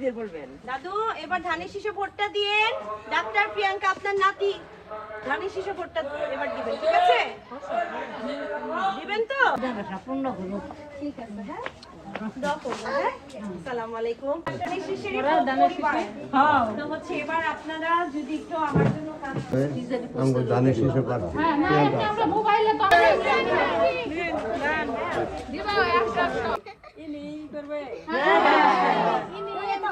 নাতিদের বলবেন। দাদু এবার ধানের শীষে ভোটটা দিয়েন। ডাক্তার প্রিয়াঙ্কা আপনার নাতি। ধানের শীষে ভোটটা এবার দিবেন ঠিক আছে? দিবেন তো? পূর্ণ ঠিক আছে হ্যাঁ হ্যাঁ? ধানের শীষেরই পরিবার। তো হচ্ছে এবার আপনারা যদি একটু আমার জন্য কাজ আমাকে দানের শেষে পাচ্ছি। আমরা মোবাইলে তো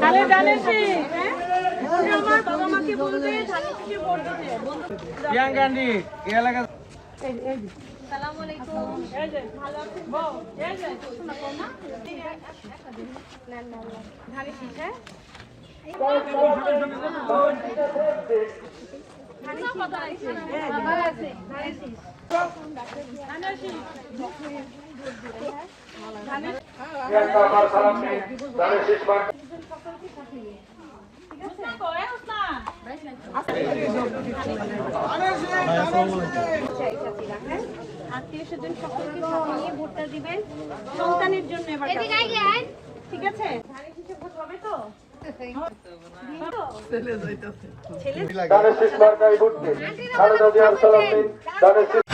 ধানের ধানের হ্যাঁ? আমার বাবা মাকে বলবে ধানের শীষে ভোট দিতে বন্ধু প্রিয়াঙ্কান্ডি এই এলাকা ভালো আছেন? বউ শোনা কম না না না না ধানের শীষ আত্মীয় স্বজন সকলকে নিয়ে ভোটটা দিবেন। সন্তানের জন্য এবার ঠিক আছে ধানের শীষে ভোট হবে তো দানের শেষ মার্কায় ভোট দিন খালেদা জিয়ার সালাম দিন দানের শেষ